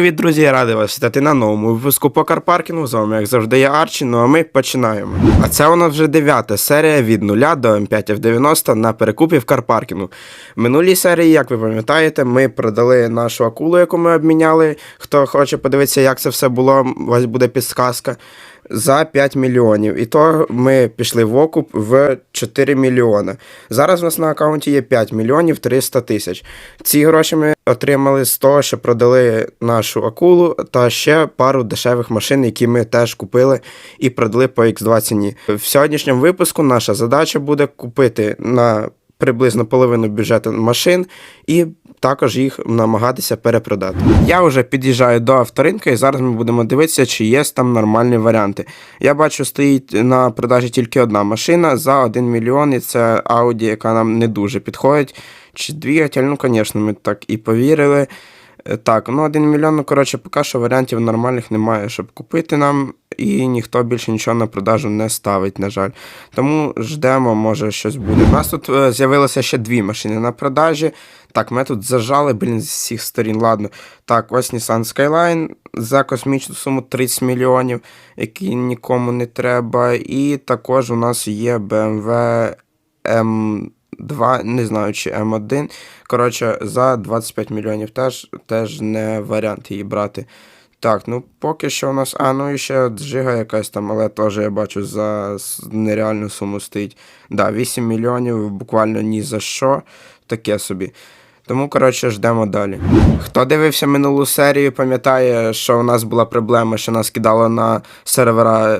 привіт, друзі! Радий вас вітати на новому випуску по карпаркінгу. З вами, як завжди, я Арчі, ну а ми починаємо. А це у нас вже дев'ята серія від 0 до М5 F90 на перекупі в карпаркінгу. Минулій серії, як ви пам'ятаєте, ми продали нашу акулу, яку ми обміняли. Хто хоче подивитися, як це все було, у вас буде підсказка. За 5 мільйонів. І то ми пішли в окуп в 4 мільйони. Зараз у нас на аккаунті є 5 мільйонів 300 тисяч. Ці гроші ми отримали з того, що продали нашу акулу та ще пару дешевих машин, які ми теж купили і продали по X2 ціні. В сьогоднішньому випуску наша задача буде купити на приблизно половину бюджету машин і також їх намагатися перепродати. Я вже під'їжджаю до авторинка і зараз ми будемо дивитися, чи є там нормальні варіанти. Я бачу, стоїть на продажі тільки одна машина за 1 мільйон, і це Audi, яка нам не дуже підходить. Чи двигатель, ну, звісно, ми так і повірили. Е, Так, ну 1 мільйон, ну коротше, поки що варіантів нормальних немає, щоб купити нам, і ніхто більше нічого на продажу не ставить, на жаль. Тому ждемо, може щось буде. У нас тут е, з'явилося ще дві машини на продажі. Так, ми тут зажали, блін, з всіх сторін. Ладно. Так, ось Nissan Skyline за космічну суму 30 мільйонів, які нікому не треба. І також у нас є BMW M2, не знаю, чи М1. Коротше, за 25 мільйонів теж, теж не варіант її брати. Так, ну поки що у нас. А, ну і ще джига якась там, але теж я бачу за нереальну суму стоїть. Да, 8 мільйонів буквально ні за що. Таке собі. Тому, коротше, ждемо далі. Хто дивився минулу серію, пам'ятає, що у нас була проблема, що нас кидало на сервера,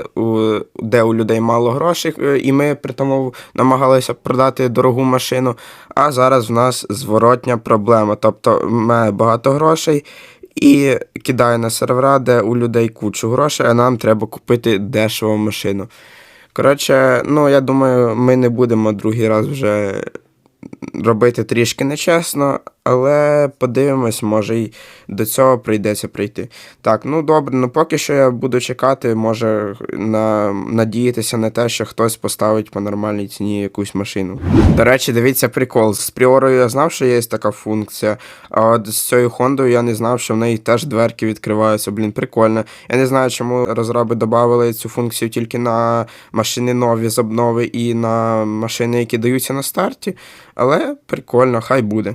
де у людей мало грошей, е, і ми при тому намагалися продати дорогу машину. А зараз в нас зворотня проблема. Тобто має багато грошей і кидає на сервера, де у людей кучу грошей, а нам треба купити дешеву машину. Коротше, ну я думаю, ми не будемо другий раз вже робити трішки нечесно, але подивимось, може й до цього прийдеться прийти. Так, ну добре, ну поки що я буду чекати, може на, надіятися на те, що хтось поставить по нормальній ціні якусь машину. До речі, дивіться прикол. З Пріорою я знав, що є така функція, а от з цією Хондою я не знав, що в неї теж дверки відкриваються. Блін, прикольно. Я не знаю, чому розроби додали цю функцію тільки на машини нові з обнови і на машини, які даються на старті. Але прикольно, хай буде.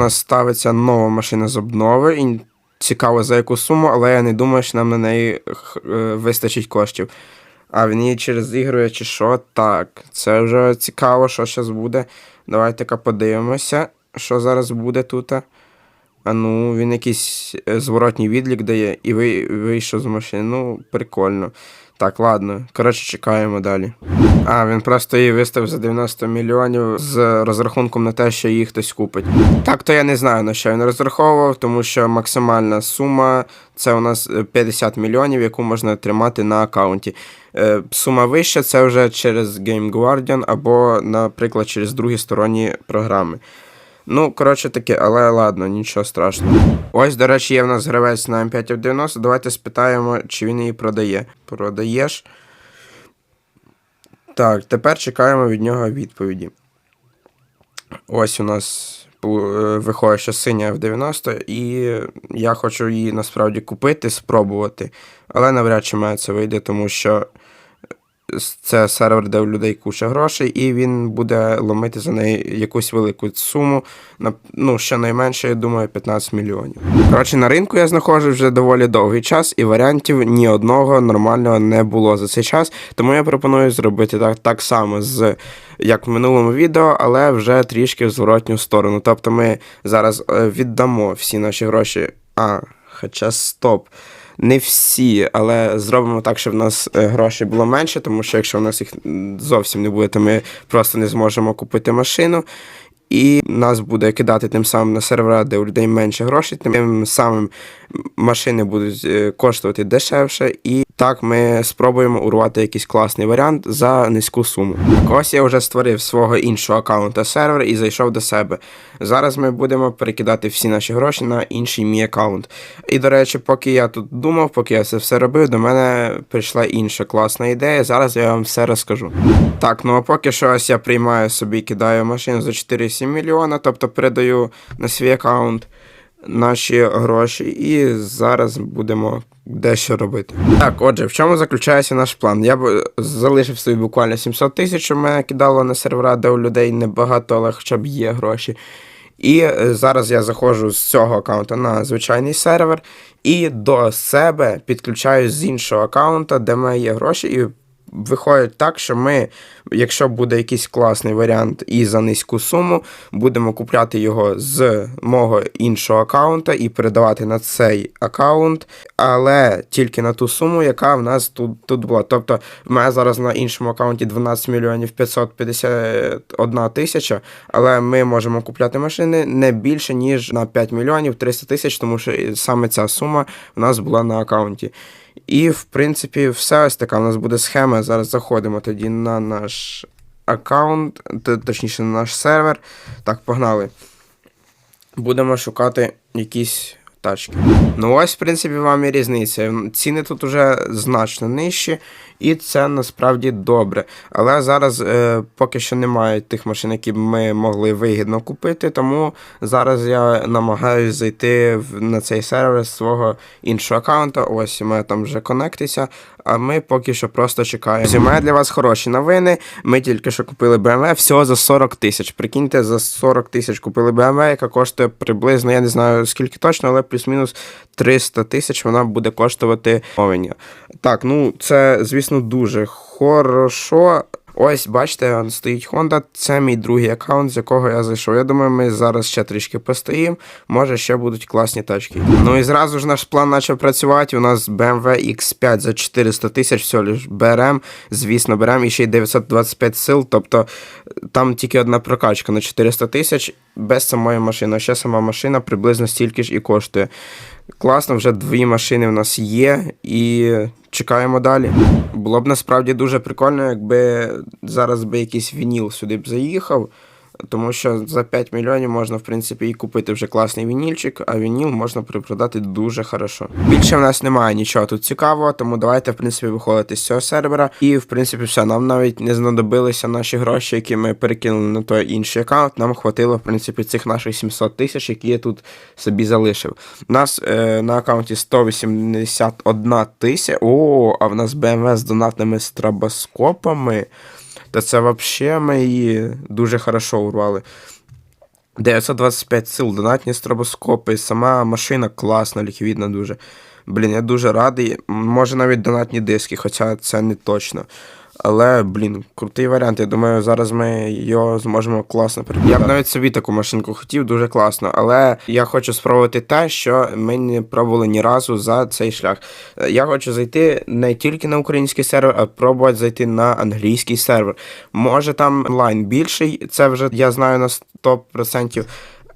Нас ставиться нова машина з обнови. І цікаво за яку суму, але я не думаю, що нам на неї е, вистачить коштів. А він її через ігрує чи що? Так, це вже цікаво, що зараз буде. Давайте-ка подивимося, що зараз буде тут. А ну, він якийсь е, зворотній відлік дає і вийшов з машини. Ну, прикольно. Так, ладно. Коротше, чекаємо далі. А, він просто її виставив за 90 мільйонів з розрахунком на те, що її хтось купить. Так, то я не знаю, на що він розраховував, тому що максимальна сума це у нас е, 50 мільйонів, яку можна тримати на аккаунті. Е, Сума вища це вже через Game Guardian або, наприклад, через другі сторонні програми. Ну, коротше таке, але ладно, нічого страшного. Ось, до речі, є в нас гравець на М5 90. Давайте спитаємо, чи він її продає. Продаєш. Так, тепер чекаємо від нього відповіді. Ось у нас е, виходить, що синя F90, і я хочу її насправді купити, спробувати. Але навряд чи має це вийде, тому що це сервер, де у людей куча грошей, і він буде ломити за неї якусь велику суму. Ну, щонайменше, я думаю, 15 мільйонів. Коротше, на ринку я знаходжусь вже доволі довгий час, і варіантів ні одного нормального не було за цей час. Тому я пропоную зробити так, так само, з, як в минулому відео, але вже трішки в зворотню сторону. Тобто ми зараз е, віддамо всі наші гроші. А, хоча стоп не всі, але зробимо так, щоб в нас е, грошей було менше, тому що якщо в нас їх зовсім не буде, то ми просто не зможемо купити машину. І нас буде кидати тим самим на сервера, де у людей менше грошей, тим самим машини будуть е, коштувати дешевше, і так ми спробуємо урвати якийсь класний варіант за низьку суму. Ось я вже створив свого іншого аккаунта сервер і зайшов до себе. Зараз ми будемо перекидати всі наші гроші на інший мій аккаунт. І до речі, поки я тут думав, поки я це все робив, до мене прийшла інша класна ідея. Зараз я вам все розкажу. Так, ну а поки що ось я приймаю собі, кидаю машину за 4,7 мільйона, тобто передаю на свій аккаунт. наші гроші, і зараз будемо дещо робити. Так, отже, в чому заключається наш план? Я б залишив собі буквально 700 тисяч, що мене кидало на сервера, де у людей небагато, але хоча б є гроші. І е, зараз я заходжу з цього аккаунту на звичайний сервер і до себе підключаюсь з іншого аккаунта, де мене є гроші, і виходить так, що ми, якщо буде якийсь класний варіант і за низьку суму, будемо купляти його з мого іншого аккаунта і передавати на цей аккаунт, але тільки на ту суму, яка в нас тут, тут була. Тобто, в мене зараз на іншому аккаунті 12 мільйонів 551 тисяча, але ми можемо купляти машини не більше, ніж на 5 мільйонів 300 тисяч, тому що саме ця сума в нас була на аккаунті. І, в принципі, все ось така. У нас буде схема. Зараз заходимо тоді на наш аккаунт, точніше, на наш сервер. Так, погнали. Будемо шукати якісь тачки. Ну, ось, в принципі, вам і різниця. Ціни тут уже значно нижчі, і це насправді добре. Але зараз е, поки що немає тих машин, які б ми могли вигідно купити, тому зараз я намагаюся зайти на цей сервер з свого іншого аккаунта. Ось мене там вже конектиться. А ми поки що просто чекаємо. У для вас хороші новини. Ми тільки що купили BMW всього за 40 тисяч. Прикиньте, за 40 тисяч купили BMW, яка коштує приблизно, я не знаю скільки точно, але плюс-мінус 300 тисяч вона буде коштувати мовлення. Так, ну це, звісно, дуже хорошо. Ось, бачите, стоїть Honda. Це мій другий аккаунт, з якого я зайшов. Я думаю, ми зараз ще трішки постоїмо. Може, ще будуть класні тачки. Ну і зразу ж наш план почав працювати. У нас BMW X5 за 400 тисяч, все лиш берем. Звісно, берем. І ще й 925 сил. Тобто там тільки одна прокачка на 400 тисяч без самої машини. А ще сама машина приблизно стільки ж і коштує. Класно, вже дві машини в нас є, і чекаємо далі. Було б насправді дуже прикольно, якби зараз би якийсь вініл сюди б заїхав, тому що за 5 мільйонів можна, в принципі, і купити вже класний вінільчик, а вініл можна перепродати дуже хорошо. Більше в нас немає нічого тут цікавого, тому давайте, в принципі, виходити з цього сервера. І, в принципі, все. Нам навіть не знадобилися наші гроші, які ми перекинули на той інший аккаунт. Нам хватило, в принципі, цих наших 700 тисяч, які я тут собі залишив. У нас е, на аккаунті 181 тисяча. О, а в нас BMW з донатними страбоскопами. Та це взагалі ми її дуже хорошо урвали. 925 сил, донатні стробоскопи, сама машина класна, ліквідна дуже. Блін, я дуже радий. Може навіть донатні диски, хоча це не точно. Але, блін, крутий варіант. Я думаю, зараз ми його зможемо класно перебувати. Я б навіть собі таку машинку хотів, дуже класно. Але я хочу спробувати те, що ми не пробували ні разу за цей шлях. Е, Я хочу зайти не тільки на український сервер, а пробувати зайти на англійський сервер. Може там онлайн більший, це вже я знаю на 100%.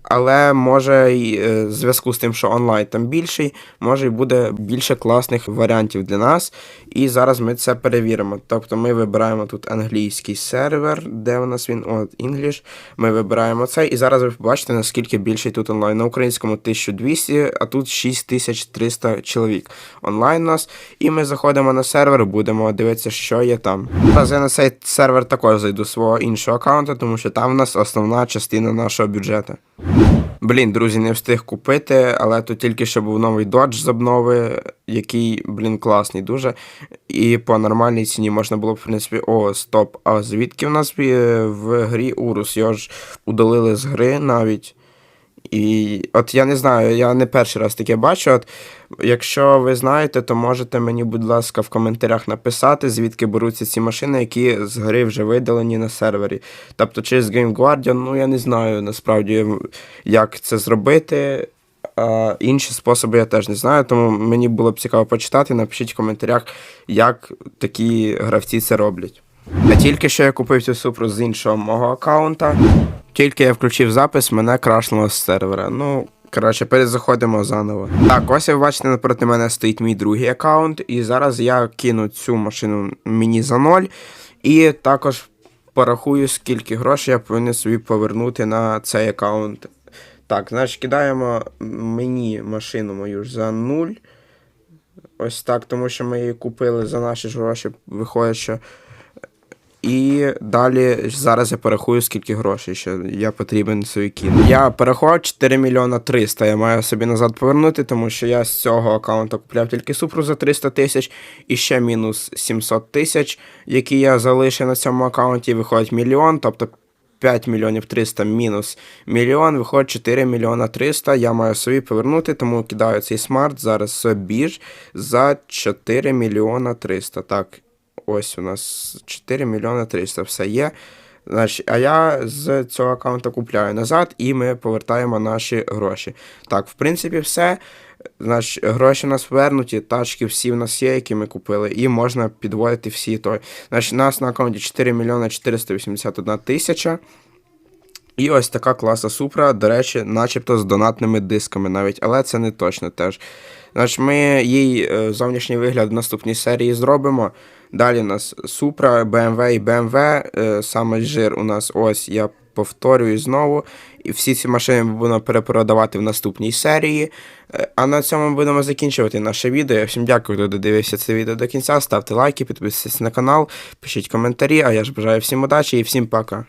Але може е, в зв'язку з тим, що онлайн там більший, може і буде більше класних варіантів для нас. І зараз ми це перевіримо. Тобто ми вибираємо тут англійський сервер, де у нас він от English. Ми вибираємо цей, і зараз ви побачите, наскільки більший тут онлайн. На українському 1200, а тут 6300 чоловік онлайн у нас. І ми заходимо на сервер, будемо дивитися, що є там. Зараз я на цей сервер також зайду свого іншого аккаунту, тому що там у нас основна частина нашого бюджету. Блін, друзі, не встиг купити, але тут тільки що був новий додж з обнови, який, блін, класний дуже. І по нормальній ціні можна було б, в принципі, о, стоп. А звідки в нас е, в грі Урус? Його ж удалили з гри навіть. І от я не знаю, я не перший раз таке бачу. От якщо ви знаєте, то можете мені, будь ласка, в коментарях написати, звідки беруться ці машини, які з гри вже видалені на сервері. Тобто через Game Guardian, ну я не знаю насправді, як це зробити. А інші способи я теж не знаю, тому мені було б цікаво почитати. Напишіть в коментарях, як такі гравці це роблять. А тільки що я купив цю супру з іншого мого аккаунта. Тільки я включив запис, мене крашнуло з сервера. Ну, коротше, перезаходимо заново. Так, ось ви бачите, напроти мене стоїть мій другий аккаунт, і зараз я кину цю машину мені за ноль. І також порахую, скільки грошей я повинен собі повернути на цей аккаунт. Так, значить, кидаємо мені машину мою за нуль. Ось так, тому що ми її купили за наші гроші. Виходить, що І далі зараз я порахую, скільки грошей ще я потрібен собі кину. Я порахував 4 мільйона 300. Я маю собі назад повернути, тому що я з цього аккаунту купляв тільки супру за 300 тисяч і ще мінус 700 тисяч, які я залишив на цьому аккаунті. Виходить мільйон, тобто 5 мільйонів 300 мінус мільйон, виходить 4 мільйона 300. Я маю собі повернути, тому кидаю цей смарт зараз собі ж за 4 мільйона 300. Так, ось у нас 4 мільйона 300, все є. Значить, а я з цього аккаунту купляю назад і ми повертаємо наші гроші. Так, в принципі, все. Значить, гроші у нас повернуті, тачки всі в нас є, які ми купили, і можна підводити всі той. Значить, у нас на аккаунті 4 мільйони 481 тисяча. І ось така класа Супра, до речі, начебто з донатними дисками навіть, але це не точно теж. Значить, ми їй е, зовнішній вигляд в наступній серії зробимо. Далі у нас Supra, BMW і BMW. Е, саме жир у нас ось я повторюю знову. І всі ці машини ми будемо перепродавати в наступній серії. Е, А на цьому ми будемо закінчувати наше відео. Я всім дякую, хто додивився це відео до кінця. Ставте лайки, підписуйтесь на канал, пишіть коментарі. А я ж бажаю всім удачі і всім пока.